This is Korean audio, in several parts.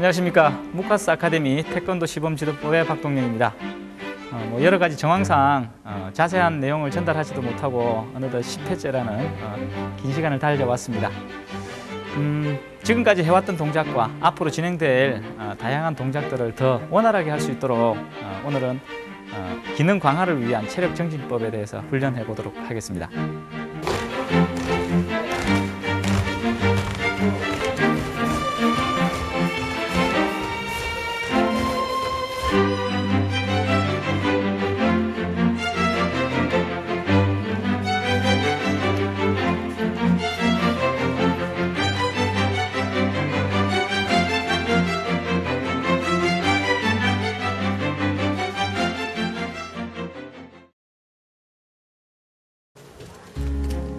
안녕하십니까 무카스 아카데미 태권도 시범 지도법의 박동영입니다. 어, 뭐 여러 가지 정황상 어, 자세한 내용을 전달하지도 못하고 어느덧 10회째라는 어, 긴 시간을 달려왔습니다. 음, 지금까지 해왔던 동작과 앞으로 진행될 어, 다양한 동작들을 더 원활하게 할 수 있도록 어, 오늘은 어, 기능 강화를 위한 체력 정진법에 대해서 훈련해 보도록 하겠습니다.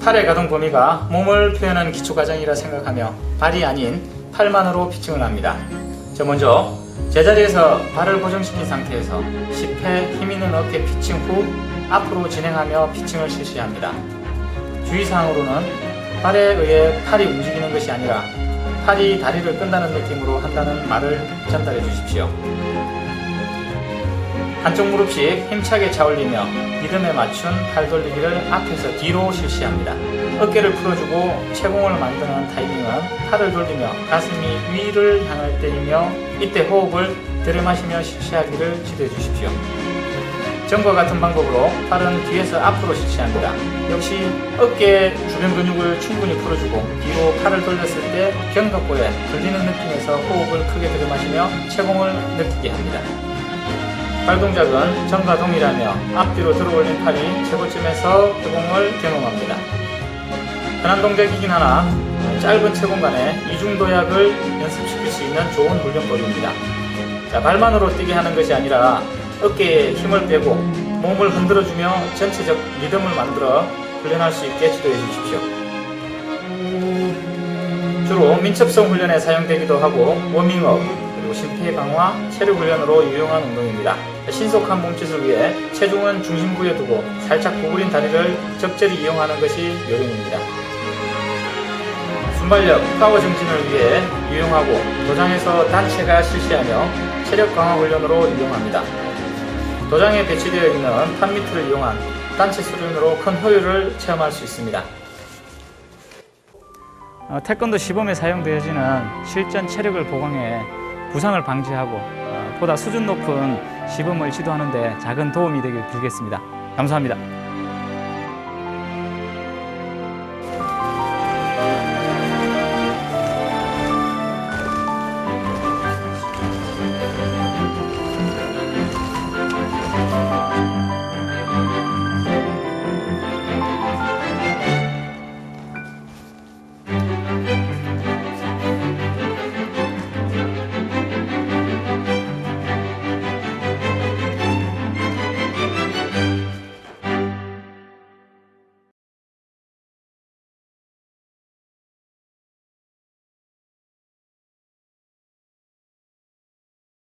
팔의 가동 범위가 몸을 표현하는 기초 과정이라 생각하며 발이 아닌 팔만으로 피칭을 합니다. 저 먼저 제자리에서 발을 고정시킨 상태에서 10회 힘 있는 어깨 피칭 후 앞으로 진행하며 피칭을 실시합니다. 주의사항으로는 팔에 의해 팔이 움직이는 것이 아니라 팔이 다리를 끈다는 느낌으로 한다는 말을 전달해 주십시오. 한쪽 무릎씩 힘차게 차올리며 리듬에 맞춘 팔 돌리기를 앞에서 뒤로 실시합니다. 어깨를 풀어주고 채공을 만드는 타이밍은 팔을 돌리며 가슴이 위를 향할 때이며 이때 호흡을 들이마시며 실시하기를 지도해 주십시오. 전과 같은 방법으로 팔은 뒤에서 앞으로 실시합니다. 역시 어깨 주변 근육을 충분히 풀어주고 뒤로 팔을 돌렸을 때 견갑골에 들리는 느낌에서 호흡을 크게 들이마시며 채공을 느끼게 합니다. 팔 동작은 전과 동일하며 앞뒤로 들어올린 팔이 최고점에서 회공을 경험합니다. 흔한 동작이긴 하나 짧은 체공간에 이중도약을 연습시킬 수 있는 좋은 훈련법입니다. 자, 발만으로 뛰게 하는 것이 아니라 어깨에 힘을 빼고 몸을 흔들어주며 전체적 리듬을 만들어 훈련할 수 있게 지도해 주십시오. 주로 민첩성 훈련에 사용되기도 하고 워밍업, 그리고 심폐 강화, 체력 훈련으로 유용한 운동입니다. 신속한 몸짓을 위해 체중은 중심부에 두고 살짝 구부린 다리를 적절히 이용하는 것이 요령입니다. 순발력, 파워 정진을 위해 유용하고 도장에서 단체가 실시하며 체력 강화 훈련으로 유용합니다. 도장에 배치되어 있는 판미트를 이용한 단체 수련으로 큰 효율을 체험할 수 있습니다. 어, 태권도 시범에 사용되어지는 실전 체력을 보강해 부상을 방지하고 어, 보다 수준 높은 시범을 지도하는 데 작은 도움이 되길 빌겠습니다. 감사합니다.